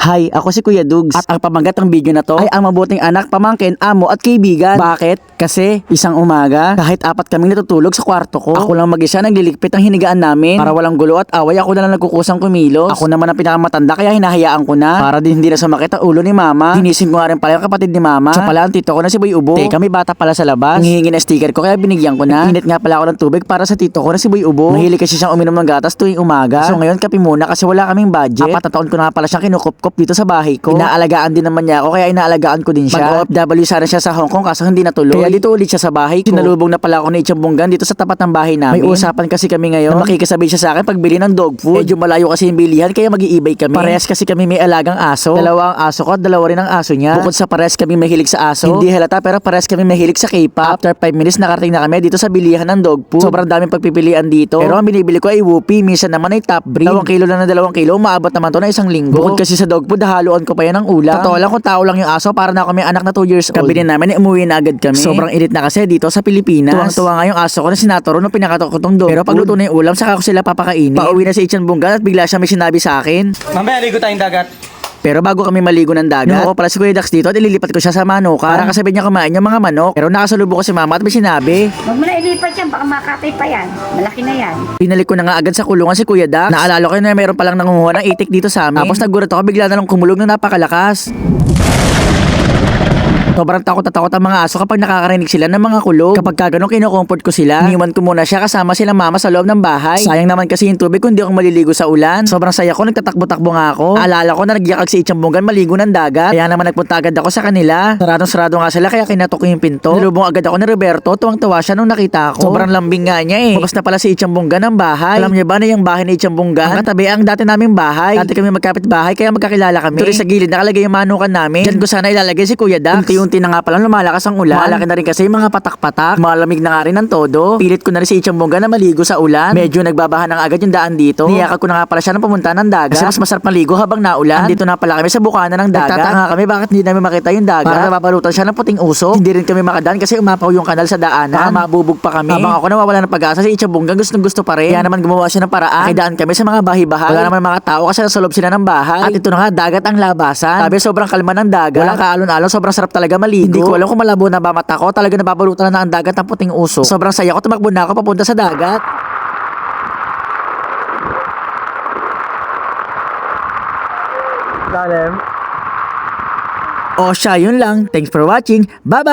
Hi, ako si Kuya Dugs at ang pamagat ng video na to ay ang mabuting anak, pamangkin, amo at kaibigan. Bakit? Kasi isang umaga, kahit apat kaming natutulog sa kwarto ko, ako lang mag-isa nagliligpit ang hinigaan namin para walang gulo at away ako na lang nagkukusang kumilos. Ako naman ang pinakamatanda kaya hinahayaan ko na para din hindi na sumakit ang ulo ni mama. Ginising ko nga rin pala yung kapatid ni mama. Siya pala ang tito ko na si Boy Ubo. Teka, may bata pala sa labas. Nanghihingi na sticker ko kaya binigyan ko na. Init nga pala ako ng tubig para sa tito ko na si Boy Ubo. Mahilig kasi siyang uminom ng gatas tuwing umaga. So ngayon kape muna kasi wala kaming budget. Apat na taon ko na pala siyang kinukup-kup dito sa bahay ko. Inaalagaan din naman niya ako kaya inaalagaan ko din siya. Mag-OFW sana siya sa Hong Kong kaso hindi natuloy. Kaya dito ulit siya sa bahay ko. Sinalubong na pala ako ni Ichambunggan dito sa tapat ng bahay namin. May usapan kasi kami ngayon na makikisabay siya sa akin pagbili ng dog food. Medyo malayo kasi yung bilihan kaya mag-iibay kami. Parehas kasi kami may alagang aso. Dalawa ang aso ko at dalawa rin ang aso niya. Bukod sa parehas kami mahilig sa aso. Hindi halata pero parehas kami mahilig sa K-pop. After 5 minutes nakarating na kami dito sa bilihan ng dog food. Sobrang daming pagpipilian dito. Pero ang binibili ko ay Whoopi. Minsan naman ay top breed. Dalawang kilo lang na dalawang kilo. Maabot naman to na isang linggo. Bukod kasi sa dog food, haluan ko pa yan ng ulam. Totoo lang kung tao lang yung aso para na may anak na 2 years old. Kabili namin, umuwi na agad kami. Sobrang init na kasi dito sa Pilipinas. Tuwang-tuwa nga yung aso ko na sinaturo nung pinakatok ko tong dog. Pero pag luto na yung ulam, saka ko sila papakainin. Pauwi na si Ichan Bungal at bigla siya may sinabi sa akin. Mamaya ligo tayong dagat. Pero bago kami maligo ng dagat, ako pala si Kuya Dax dito at ililipat ko siya sa manok para kasabi niya kumain yung mga manok. Pero nakasalubong ko si mama at may sinabi. Huwag mo na ilipat yan, baka makatay pa yan. Malaki na yan. Pinalik ko na nga agad sa kulungan si Kuya Dax. Naalala ko na meron palang nangunguha ng itik dito sa amin. Tapos nagulat ako bigla na lang kumulog na napakalakas. Sobrang takot na takot ang mga aso kapag nakakarinig sila ng mga kulog. Kapag kagano kinukomport ko sila, iniwan ko muna siya kasama sila mama sa loob ng bahay. Sayang naman kasi yung tubig kung di ako maliligo sa ulan. Sobrang saya ko, nagtatakbo-takbo nga ako. Alala ko na nagyakag si Ichambungan maligo ng dagat. Kaya naman nagpunta agad ako sa kanila. Saradong-sarado nga sila kaya kinatok ko yung pinto. Nilubong agad ako ni Roberto, tuwang-tuwa siya nung nakita ko. Sobrang lambing nga niya eh. Bukas na pala si Ichambungan ng bahay. Alam niya ba na yung bahay ni Ichambungan? Ang katabi ang dati naming bahay. Dati kami magkapit bahay kaya magkakilala kami. Tuloy sa gilid nakalagay yung manukan namin. Diyan ko sana ilalagay si Kuya Dax. Unti-unti na nga pala lumalakas ang ulan. Malaki na rin kasi yung mga patak-patak. Malamig na nga rin ang todo. Pilit ko na rin si Ichambungan na maligo sa ulan. Medyo nagbabahan na agad yung daan dito. Niyakag ko na nga pala siya ng pumunta ng dagat. Kasi mas masarap maligo habang naulan. Dito na pala kami sa bukana ng dagat. Nagtataka nga kami bakit hindi namin makita yung dagat. Para nababalutan siya ng puting uso. Hindi rin kami makadaan kasi umapaw yung kanal sa daanan. Baka mabubog pa kami. Habang ako nawawala ng pag-asa si Ichambungan gustong gusto pa rin. Kaya naman gumawa siya ng paraan. Nakidaan kami sa mga bahay-bahay. Wala naman mga tao kasi nasa loob sila ng bahay. At ito na nga dagat ang labasan. Sabi sobrang kalma ng dagat. Walang kaalon-alon. Sobrang sarap talaga maligo. Hindi ko alam kung malabo na ba mata ko. Talaga nababalutan na ang dagat ng puting uso. Sobrang saya ko. Tumakbo na ako papunta sa dagat. Lalim. O siya, yun lang. Thanks for watching. Bye-bye!